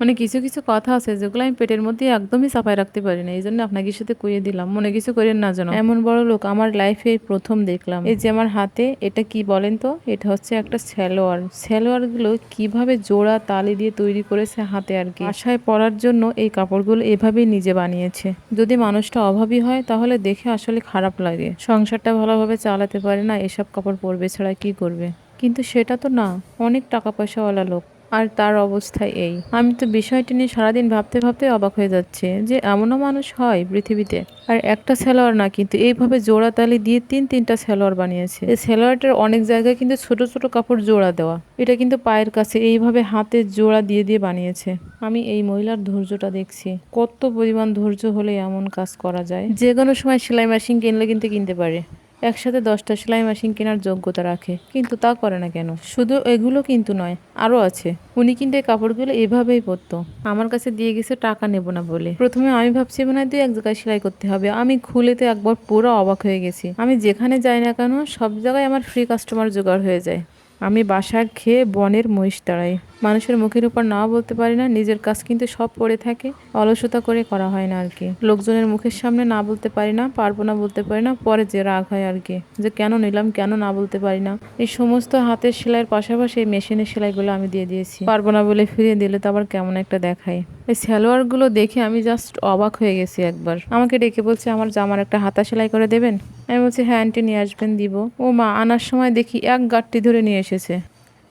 মানে কিছু কিছু কথা আছে যেগুলো আমি পেটের মধ্যে একদমই চাপায় রাখতে পারি না এই জন্য আপনাকে সাথে কইয়ে দিলাম। মনে কিছু করেন না যেন। এমন বড় লোক আমার লাইফে প্রথম দেখলাম। এই যে আমার হাতে, এটা কি বলেন তো? এটা হচ্ছে একটা স্যালোয়ার স্যালোয়ারগুলো কীভাবে জোড়া তালি দিয়ে তৈরি করেছে হাতে আর কি। আশায় পরার জন্য এই কাপড়গুলো এভাবেই নিজে বানিয়েছে। যদি মানুষটা অভাবী হয়, তাহলে দেখে আসলে খারাপ লাগে। সংসারটা ভালোভাবে চালাতে পারে না, এসব কাপড় পরবে ছাড়া কি করবে? কিন্তু সেটা তো না। অনেক টাকা পয়সাওয়ালা লোক। আর তার অবস্থা এই। আমি তো বিষয়টি নিয়ে সারাদিন ভাবতে ভাবতে অবাক হয়ে যাচ্ছে যে এমনও মানুষ হয় পৃথিবীতে। আর একটা সেলোয়ার না, কিন্তু এইভাবে জোড়া তালি দিয়ে তিন তিনটা সেলোয়ার বানিয়েছে। এই সেলোয়ারটার অনেক জায়গায় কিন্তু ছোট ছোট কাপড় জোড়া দেওয়া। এটা কিন্তু পায়ের কাছে এইভাবে হাতে জোড়া দিয়ে দিয়ে বানিয়েছে। আমি এই মহিলার ধৈর্যটা দেখছি। কত পরিমাণ ধৈর্য হলে এমন কাজ করা যায়? যে কোনো সময় সেলাই মেশিন কিনলে কিন্তু কিনতে পারে। একসাথে দশটা সেলাই মেশিন কেনার যোগ্যতা রাখে, কিন্তু তা করে না কেন? শুধু এগুলো কিন্তু নয় আরও আছে। উনি কিন্তু এই কাপড়গুলো এভাবেই পরতো। আমার কাছে দিয়ে গেছে, টাকা নেব না বলে। প্রথমে আমি ভাবছি, মনে হয় দুই এক জায়গায় সেলাই করতে হবে। আমি খুলেতে একবার পুরো অবাক হয়ে গেছি। আমি যেখানে যাই না কেন, সব জায়গায় আমার ফ্রি কাস্টমার জোগাড় হয়ে যায়। আমি বাসার খেয়ে বনের মহিষ দাঁড়াই মানুষের মুখের উপর না বলতে পারি না, নিজের কাজ কিন্তু সব পড়ে থাকে, অলসতা করে করা হয় না আর কি। লোকজনের মুখের সামনে না বলতে পারি না, পারব না বলতে পারি না, পরে যে রাগ হয় আর কি। যে কেন নিলাম, কেন না বলতে পারি না। এই সমস্ত হাতের সেলাইয়ের পাশাপাশি এই মেশিনের সেলাইগুলো আমি দিয়ে দিয়েছি। পারব না বলে ফিরিয়ে দিলে তো আবার কেমন একটা দেখায়। এই সালোয়ারগুলো দেখে আমি জাস্ট অবাক হয়ে গেছি একবার। আমাকে ডেকে বলছে, আমার জামার একটা হাতা সেলাই করে দেবেন? আমি বলছি হ্যাঁ আন্টি নিয়ে আসবেন, দিব। ও মা, আনার সময় দেখি এক গাঁটটি ধরে নিয়ে এসেছে।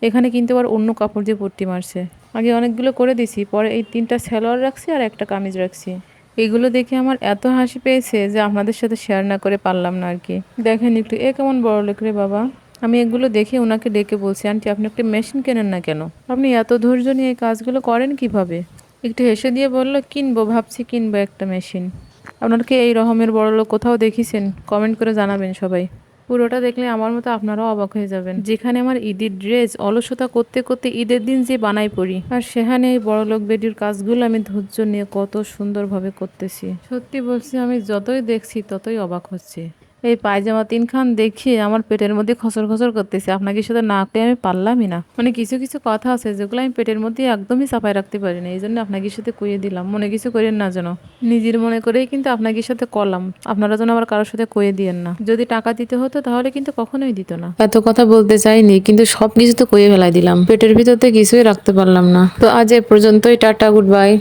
এখানে কিন্তু আবার অন্য কাপড় দিয়ে পট্টি মারছে। আগে অনেকগুলো করে দিছি, পরে এই তিনটা সালোয়ার রাখছি আর একটা কামিজ রাখছি। এগুলো দেখে আমার এত হাসি পেয়েছে যে আপনাদের সাথে শেয়ার না করে পারলাম না আর কি। দেখেন একটু, এ কেমন বড় লোক রে বাবা। আমি এগুলো দেখে ওনাকে ডেকে বলছি, আন্টি, আপনি একটা মেশিন কেনেন না কেন? আপনি এত ধৈর্য নিয়ে এই কাজগুলো করেন কীভাবে? একটু হেসে দিয়ে বলল, কিনবো, ভাবছি কিনবো একটা মেশিন। আপনাকে এই রকমের বড় লোক কোথাও দেখিছেন? কমেন্ট করে জানাবেন সবাই। পুরোটা দেখলে আমার মতো আপনারাও অবাক হয়ে যাবেন। যেখানে আমার ঈদের ড্রেস, অলসতা করতে করতে ঈদের দিন যে বানাই পড়ি, আর সেখানে এই বড়লোক বেডির কাজগুলো আমি ধৈর্য নিয়ে কত সুন্দরভাবে করতেছি। সত্যি বলছি, আমি যতই দেখছি ততই অবাক হচ্ছে। এই পায়জামা তিনখান দেখিয়ে আমার পেটের মধ্যে খসর খসর করতেছে। আপনাকে সাথে না পেয়ে আমি পারলামই না। মানে কিছু কিছু কথা আছে যেগুলো আমি পেটের মধ্যে একদমই চাপায় রাখতে পারি না। এই জন্য আপনাকে সাথে কইয়ে দিলাম, মনে কিছু করেন না যেন। নিজের মনে করেই কিন্তু আপনাকে সাথে কলাম আপনারা যেন আবার কারোর সাথে কয়ে দিয়েন না। যদি টাকা দিতে হতো তাহলে কিন্তু কখনোই দিত না। এত কথা বলতে চাইনি, কিন্তু সব কিছু তো কয়ে ফেলাই দিলাম। পেটের ভিতরতে কিছুই রাখতে পারলাম না। তো আজ এ পর্যন্তই, টাটা গুড বাই